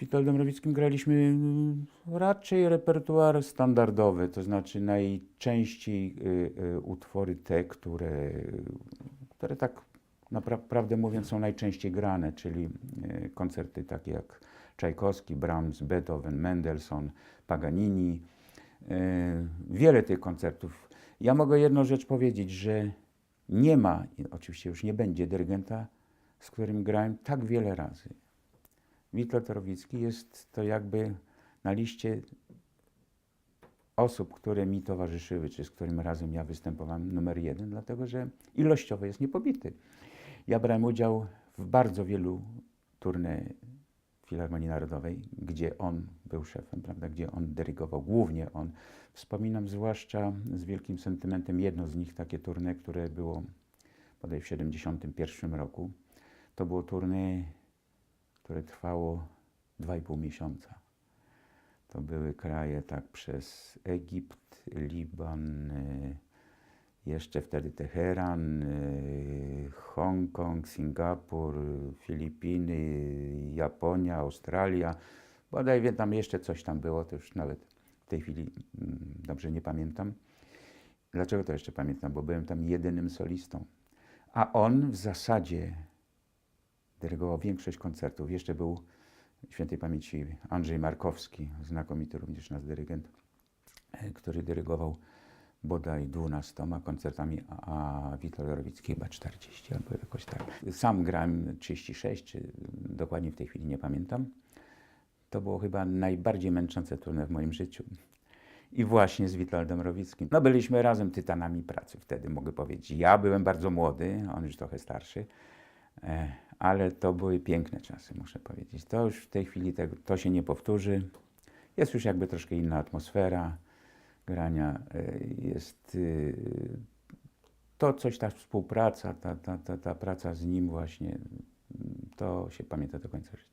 Witoldem Rowickim graliśmy mm, raczej repertuar standardowy, to znaczy najczęściej y, y, utwory te, które, które tak naprawdę mówiąc są najczęściej grane, czyli y, koncerty takie jak Czajkowski, Brahms, Beethoven, Mendelssohn, Paganini. Wiele tych koncertów. Ja mogę jedną rzecz powiedzieć, że nie ma, oczywiście już nie będzie dyrygenta, z którym grałem tak wiele razy. Witold Rowicki jest to jakby na liście osób, które mi towarzyszyły, czy z którym razem ja występowałem, numer jeden, dlatego że ilościowo jest niepobity. Ja brałem udział w bardzo wielu tournée Filharmonii Narodowej, gdzie on był szefem, prawda, gdzie on dyrygował, głównie on. Wspominam zwłaszcza z wielkim sentymentem jedno z nich, takie tournée, które było bodaj w 1971 roku. To było tournée które trwało 2,5 miesiąca. To były kraje tak przez Egipt, Liban, y, jeszcze wtedy Teheran, y, Hongkong, Singapur, Filipiny, Japonia, Australia. Bodaj wie, tam jeszcze coś tam było, to już nawet w tej chwili mm, dobrze nie pamiętam. Dlaczego to jeszcze pamiętam? Bo byłem tam jedynym solistą. A on w zasadzie dyrygował większość koncertów. Jeszcze był świętej pamięci Andrzej Markowski, znakomity również nasz dyrygent, e, który dyrygował bodaj 12 koncertami, a Witold Rowicki chyba 40 albo jakoś tak. Sam grałem 36, czy dokładnie w tej chwili nie pamiętam. To było chyba najbardziej męczące turne w moim życiu. I właśnie z Witoldem Rowickim. No byliśmy razem tytanami pracy wtedy, mogę powiedzieć. Ja byłem bardzo młody, on już trochę starszy. E, ale to były piękne czasy, muszę powiedzieć. To już w tej chwili to się nie powtórzy. Jest już jakby troszkę inna atmosfera grania. e, Jest y, to coś, ta współpraca, ta, ta, ta, ta praca z nim właśnie, to się pamięta do końca życia.